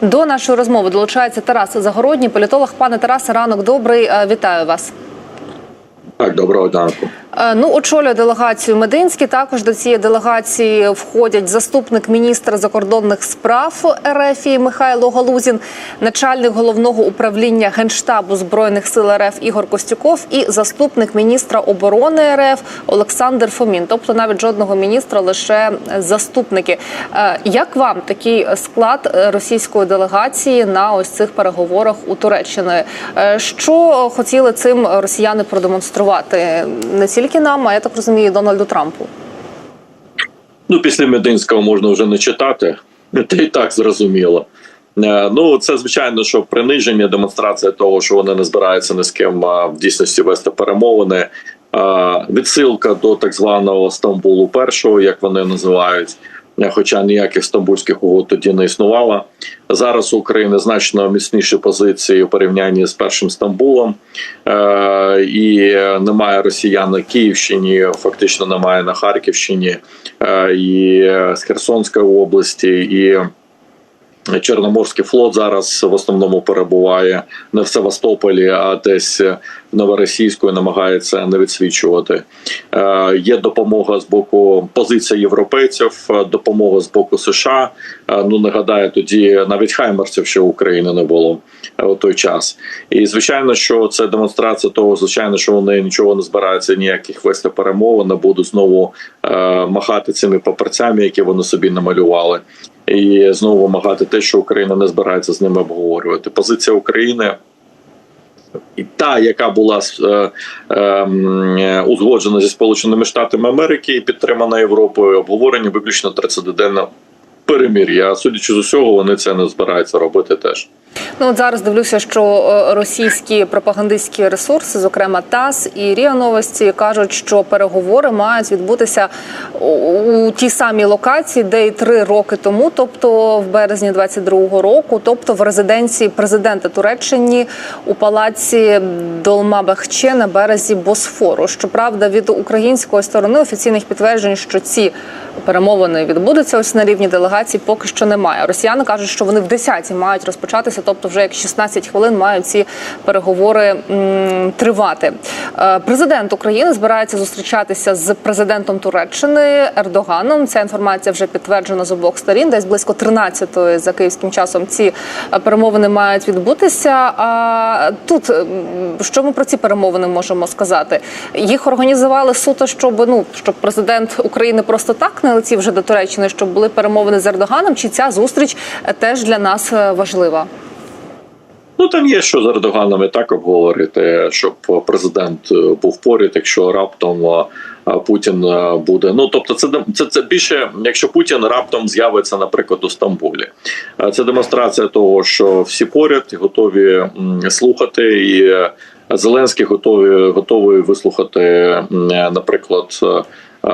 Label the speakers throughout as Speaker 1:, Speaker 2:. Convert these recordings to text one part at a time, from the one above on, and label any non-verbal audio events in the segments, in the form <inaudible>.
Speaker 1: До нашої розмови долучається Тарас Загородній, політолог. Пане Тарасе, ранок добрий. Е, Вітаю вас.
Speaker 2: Так, доброго ранку.
Speaker 1: Е, Ну, очолює делегацію Мединський. Також до цієї делегації входять заступник міністра закордонних справ РФ Михайло Галузін, начальник головного управління генштабу збройних сил РФ Ігор Костюков і заступник міністра оборони РФ Олександр Фомін. Тобто навіть жодного міністра, лише заступники. Е, Як вам такий склад російської делегації на ось цих переговорах у Туреччини? Е, Що хотіли цим росіяни продемонструвати не тільки нам, а я так розумію, Дональду Трампу?
Speaker 2: Ну, після Мединського можна вже не читати, це і так зрозуміло. Е, Ну, це звичайно, що приниження, демонстрація того, що вони не збираються ні з ким в дійсності вести перемовини. Відсилка до так званого Стамбулу першого, як вони називають. Е, Хоча ніяких стамбульських угод тоді не існувало. Зараз у України значно міцніші позиції у порівнянні з першим Стамбулом, е, і немає росіян на Київщині, фактично немає на Харківщині е, і з Херсонської області. І Чорноморський флот зараз в основному перебуває не в Севастополі, а десь і намагається не відсвічувати. Е, є допомога з боку позиція європейців, е, допомога з боку США. Е, ну нагадаю, тоді навіть хаймерців ще України не було у той час. І звичайно, що це демонстрація того, звичайно, що вони нічого не збираються, ніяких вести перемовин, а будуть знову махати цими папірцями, які вони собі намалювали і знову вимагати те, що Україна не збирається з ними обговорювати. Позиція України. І та, яка була е, е, узгоджена зі Сполученими Штатами Америки і підтримана Європою, обговорення виключно 30-денне перемір'я. Судячи з усього, вони це не збираються робити теж.
Speaker 1: Ну от зараз дивлюся, що е, російські пропагандистські ресурси, зокрема ТАСС і РІА Новості, кажуть, що переговори мають відбутися у- тій самій локації, де і три роки тому, тобто в березні 22-го року, тобто в резиденції президента Туреччини у палаці Долмабахче на березі Босфору. Щоправда, від української сторони офіційних підтверджень, що ці перемовини відбудуться ось на рівні делегації, поки що немає. Росіяни кажуть, що вони в 10 мають розпочатися, тобто вже як 16 хвилин мають ці переговори м, тривати. Е, Президент України збирається зустрічатися з президентом Туреччини Ердоганом. Ця інформація вже підтверджена з обох сторін. Десь близько 13-ї за київським часом ці е, перемовини мають відбутися. А тут що ми про ці перемовини можемо сказати? Їх організували суто, щоб ну щоб президент України просто так не летів вже до Туреччини, щоб були перемовини з Ердоганом. Чи ця зустріч теж для нас е, важлива?
Speaker 2: Ну там є що з Ердоганом і так обговорити, щоб президент е, був поряд, якщо раптом е, е, Путін буде. Ну тобто, це це, це більше, якщо Путін раптом з'явиться, наприклад, у Стамбулі. Це демонстрація того, що всі поряд готові слухати, і Зеленський готові готовий вислухати, наприклад. Е,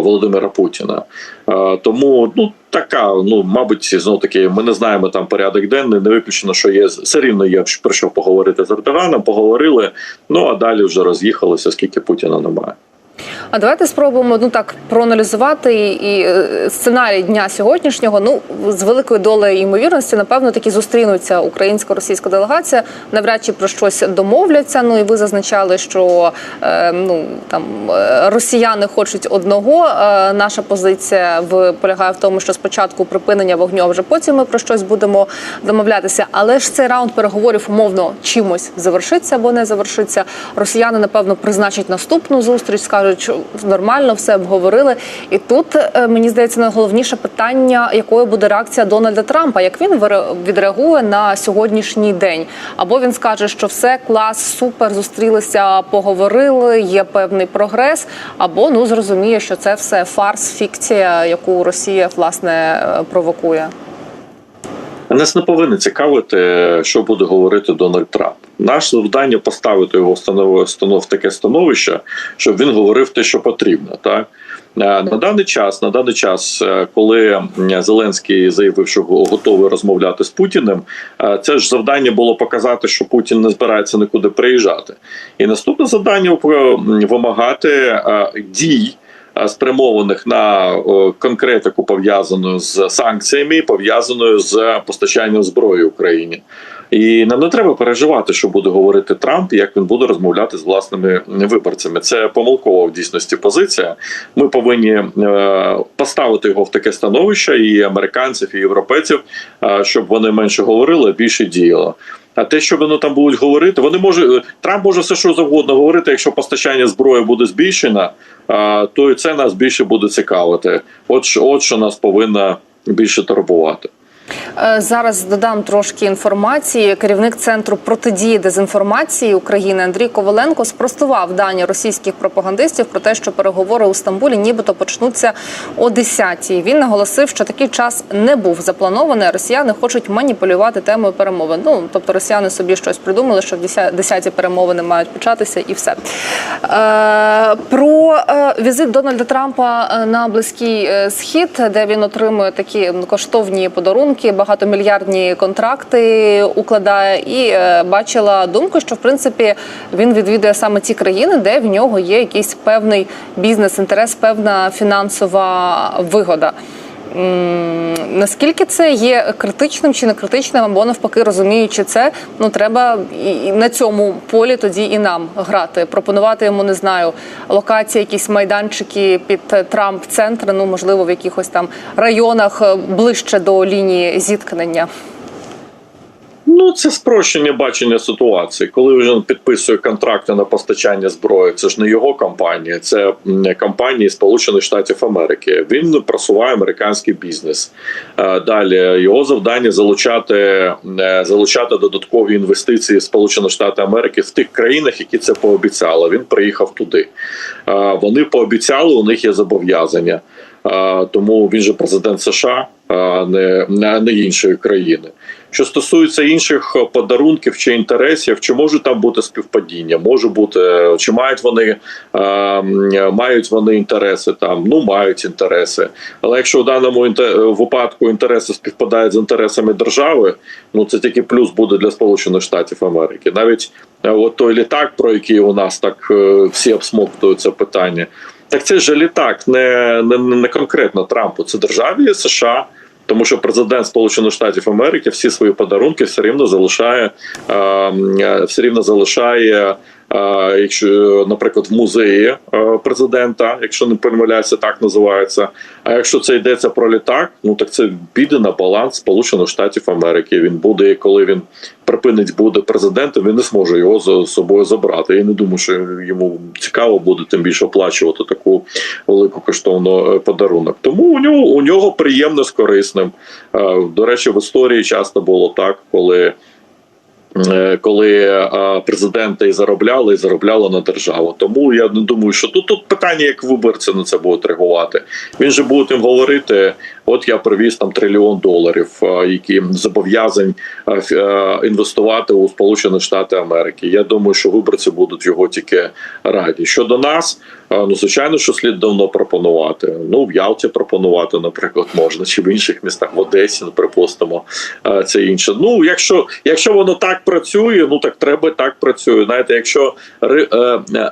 Speaker 2: Володимира Путіна. Е, Тому ну така, ну мабуть, знов таки, ми не знаємо там порядок денний. Не виключено, що є все рівно є про що поговорити з Ердоганом. Поговорили. Ну а далі вже роз'їхалося, оскільки Путіна немає.
Speaker 1: А давайте спробуємо ну так проаналізувати і, е, сценарій дня сьогоднішнього. Ну з великою долею ймовірності, напевно, таки зустрінуться українсько-російська делегація. Навряд чи про щось домовляться. Ну і ви зазначали, що е, ну там е, росіяни хочуть одного. Е, наша позиція в полягає в тому, що спочатку припинення вогню, а вже потім ми про щось будемо домовлятися. Але ж цей раунд переговорів умовно чимось завершиться або не завершиться. Росіяни напевно призначать наступну зустріч, скажуть, що нормально все обговорили. І тут е, мені здається найголовніше питання, якою буде реакція Дональда Трампа, як він відреагує на сьогоднішній день. Або він скаже, що все клас, супер, зустрілися, поговорили, є певний прогрес. Або ну зрозуміє, що це все фарс, фікція, яку Росія власне е, провокує.
Speaker 2: Нас не повинно цікавити, що буде говорити Дональд Трамп. Наше завдання поставити його в таке становище, щоб він говорив те, що потрібно. Так Е, на даний час, на даний час, е, коли Зеленський заявив, що готовий розмовляти з Путіним, е, це ж завдання було показати, що Путін не збирається нікуди приїжджати. І наступне завдання вимагати дій. спрямованих на конкретику пов'язану з санкціями, пов'язаною з постачанням зброї Україні. І нам не треба переживати, що буде говорити Трамп, як він буде розмовляти з власними виборцями. Це помилкова в дійсності позиція. Ми повинні е, поставити його в таке становище і американців, і європейців, е, щоб вони менше говорили, більше діяло. А те, що вони там будуть говорити, вони може Трамп може все що завгодно говорити. Якщо постачання зброї буде збільшено, то і це нас більше буде цікавити. От от що нас повинно більше турбувати.
Speaker 1: Е, Зараз додам трошки інформації. Керівник центру протидії дезінформації України Андрій Коваленко спростував дані російських пропагандистів про те, що переговори у Стамбулі нібито почнуться о 10-й. Він наголосив, що такий час не був запланований. Росіяни хочуть маніпулювати темою перемовин. Ну тобто росіяни собі щось придумали, що в 10-ті перемовини мають початися, і все. Е, Про е, візит Дональда Трампа е, на близький схід, де він отримує такі коштовні подарунки, багатомільярдні контракти укладає, і е, бачила думку, що в принципі він відвідує саме ті країни, де в нього є якийсь певний бізнес-інтерес, певна фінансова вигода. Наскільки це є критичним чи не критичним, або навпаки, розуміючи це, ну треба і на цьому полі тоді і нам грати, пропонувати йому не знаю локації, якісь майданчики під Трамп центр, ну можливо, в якихось там районах е, ближче до лінії зіткнення.
Speaker 2: Ну, це спрощення бачення ситуації. Коли він підписує контракти на постачання зброї, це ж не його компанія, це компанії Сполучених Штатів Америки. Він просуває американський бізнес. Е, Далі його завдання залучати, е, залучати додаткові інвестиції в Сполучені Штати Америки в тих країнах, які це пообіцяли. Він приїхав туди. Е, Вони пообіцяли, у них є зобов'язання. Тому він же президент США, а не не іншої країни. Що стосується інших е, подарунків чи інтересів, чи може там бути співпадіння? Може бути, е, чи мають вони е, мають вони інтереси там? Ну мають інтереси. Але якщо в даному е, випадку інтереси співпадають з інтересами держави, ну це тільки плюс буде для Сполучених Штатів Америки. Навіть е, от той літак, про який у нас так е, всі обсмоктують це питання. Так це ж літак, не, не, не конкретно Трампу, це державі США. Тому що президент Сполучених Штатів Америки всі свої подарунки все рівно залишає, е, е, все рівно залишає, якщо, наприклад, в музеї е, президента, якщо не помиляюся, так називається. А якщо це йдеться про літак, ну так це піде на баланс Сполучених Штатів Америки. Він буде, коли він припинить буде президентом, він не зможе його за собою забрати. Я не думаю, що йому цікаво буде тим більше оплачувати таку велику коштовну е, подарунок. Тому у нього у нього приємно з корисним. Е, До речі, в історії часто було так, коли. Е, Коли е, президенти і заробляли, і заробляли на державу. Тому я не думаю, що тут тут питання, як виборці на це будуть реагувати. Він же буде їм говорити: от я привіз там трильйон доларів, е, які зобов'язань е, е, інвестувати у Сполучені Штати Америки. Я думаю, що виборці будуть його тільки раді. Щодо нас, ну звичайно, що слід давно пропонувати. Ну в Ялті пропонувати, наприклад, можна, чи в інших містах, в Одесі, припустимо, це інше. Ну, якщо, якщо воно так працює, ну так треба так працює. Знаєте, якщо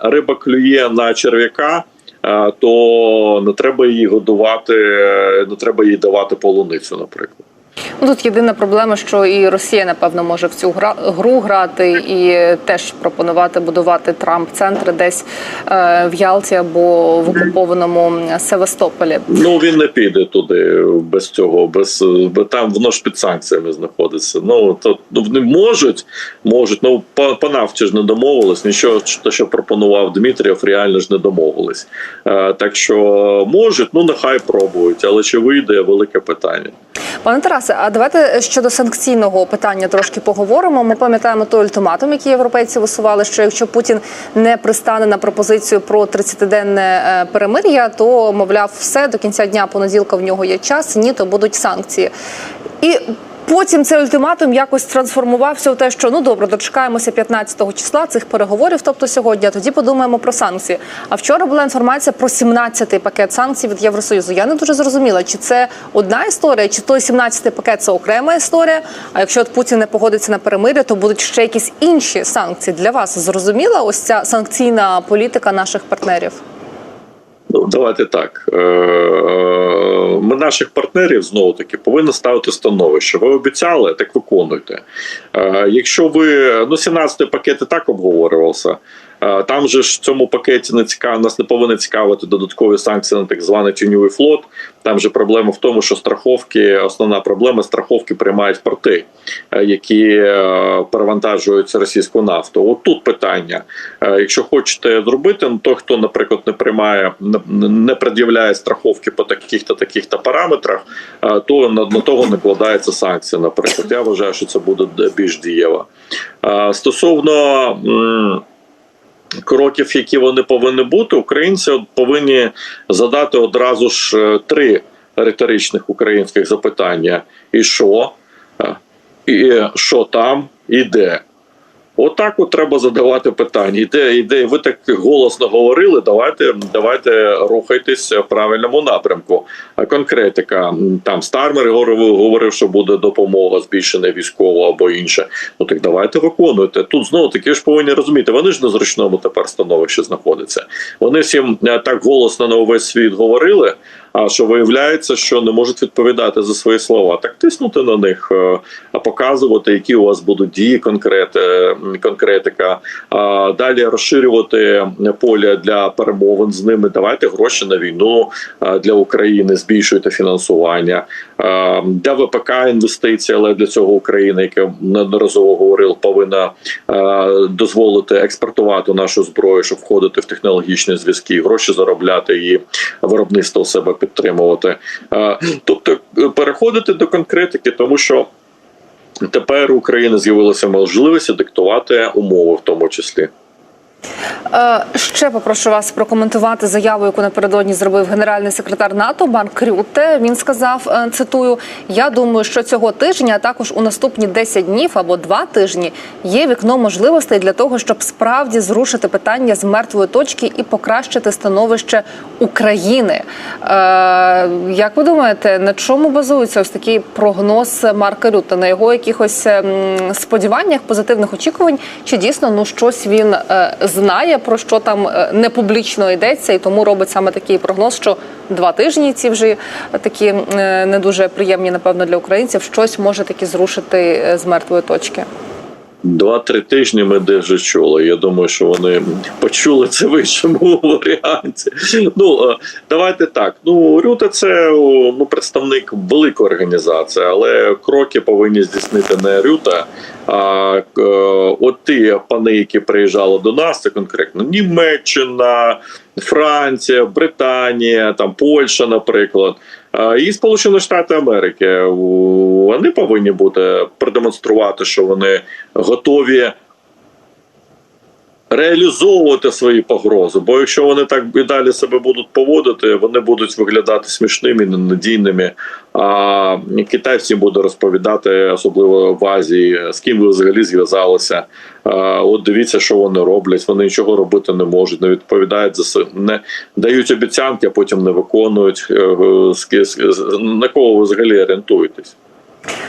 Speaker 2: риба клює на черв'яка. Е, То не треба її годувати, е, не треба їй давати полуницю, наприклад.
Speaker 1: Ну, тут єдина проблема, що і Росія, напевно, може в цю гра гру грати і теж пропонувати будувати Трамп центри десь е, в Ялті або в окупованому Севастополі.
Speaker 2: Ну він не піде туди без цього, без там воно ж під санкціями знаходиться. Ну то ну, вони можуть, можуть. Ну по, по нафті ж не домовились. Нічого те, що пропонував Дмитрієв, реально ж не домовились. Е, так що можуть, ну нехай пробують, але чи вийде велике питання.
Speaker 1: Пане Тарасе, а давайте щодо санкційного питання трошки поговоримо. Ми пам'ятаємо той ультиматум, який європейці висували, що якщо Путін не пристане на пропозицію про 30-денне е, перемир'я, то мовляв, все до кінця дня понеділка в нього є час. Ні, то будуть санкції. І Потім цей ультиматум якось трансформувався у те, що ну добре, дочекаємося 15-го числа цих переговорів, тобто сьогодні. А тоді подумаємо про санкції. А вчора була інформація про 17-й пакет санкцій від Євросоюзу. Я не дуже зрозуміла, чи це одна історія, чи той 17-й пакет це окрема історія. А якщо от Путін не погодиться на перемир'я, то будуть ще якісь інші санкції для вас. Зрозуміла ось ця санкційна політика наших партнерів.
Speaker 2: Ну, давайте так. Ми наших партнерів знову таки повинні ставити становище. Ви обіцяли, так виконуйте. Е, Якщо ви ну 17-й пакет і так обговорювався. Е, Там же ж в цьому пакеті не цікав, нас не повинні цікавити додаткові санкції на так званий тіньовий флот. Там же проблема в тому, що страховки, основна проблема страховки приймають порти, е, які е, перевантажують російську нафту. От тут питання. Якщо хочете зробити, ну то хто, наприклад, не приймає, не- не пред'являє страховки по таких-то таких-то параметрах, е, то на, того накладається санкція. Наприклад, я вважаю, що це буде більш дієво. Стосовно. Кроків, які вони повинні бути, українці повинні задати одразу ж е, три риторичних українських запитання: і що, Е, і що там, і де. Отак от треба задавати питання. Іде, іде, ви так голосно говорили. Давайте, давайте рухайтесь в правильному напрямку. А конкретика там Стармер говорив, що буде допомога збільшена військова або інше. Ну так давайте виконуйте. Тут знову таки ж повинні розуміти. Вони ж на зручному тепер становищі знаходяться. Вони всім е, так голосно на увесь світ говорили. А що виявляється, що не можуть відповідати за свої слова, так тиснути на них, е, а показувати, які у вас будуть дії, конкрет, е, конкретика. А далі розширювати поле для перемовин з ними. Давайте гроші на війну е, для України, збільшуйте фінансування Е, для ВПК інвестиції, але для цього Україна, яка неодноразово говорив, повинна дозволити експортувати нашу зброю, щоб входити в технологічні зв'язки, гроші заробляти і виробництво себе підтримувати. Е, Тобто е, переходити до конкретики, тому що. Тепер Україна з'явилася можливість диктувати умови, в тому числі.
Speaker 1: Е, Ще попрошу вас прокоментувати заяву, яку напередодні зробив генеральний секретар НАТО Марк Рютте. Він сказав: е, цитую: Я думаю, що цього тижня, а також у наступні 10 днів або 2 тижні є вікно можливостей для того, щоб справді зрушити питання з мертвої точки і покращити становище України. Е, Як ви думаєте, на чому базується ось такий прогноз Марка Рютте? На його якихось ем, сподіваннях, позитивних очікувань? Чи дійсно ну щось він е, знає про що там е, не публічно йдеться, і тому робить саме такий прогноз, що два тижні ці вже такі е, не дуже приємні, напевно, для українців, щось може таки зрушити е, з мертвої точки.
Speaker 2: Два-три тижні ми де вже чули. Я думаю, що вони почули це в іншому <laughs> варіанті. Ну е, давайте так. Ну Рюта це ну представник великої організації, але кроки повинні здійснити не Рюта. А е, от ті пани, які приїжджали до нас, це конкретно Німеччина, Франція, Британія, там Польща, наприклад. І Сполучені Штати Америки. Вони повинні бути продемонструвати, що вони готові реалізовувати свої погрози. Бо якщо вони так і далі себе будуть поводити, вони будуть виглядати смішними, ненадійними. А китайці буде розповідати, особливо в Азії, з ким ви взагалі зв'язалися. От дивіться, що вони роблять. Вони нічого робити не можуть, не відповідають за не дають обіцянки, а потім не виконують. Е, На кого ви взагалі орієнтуєтесь?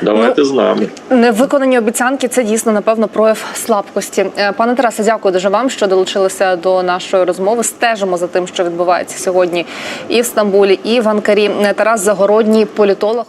Speaker 2: Давайте з нами.
Speaker 1: Невиконані обіцянки це дійсно напевно прояв слабкості. Е, Пане Тарасе, дякую дуже вам, що долучилися до нашої розмови. Стежимо за тим, що відбувається сьогодні і в Стамбулі, і в Анкарі. Тарас Загородній, політолог.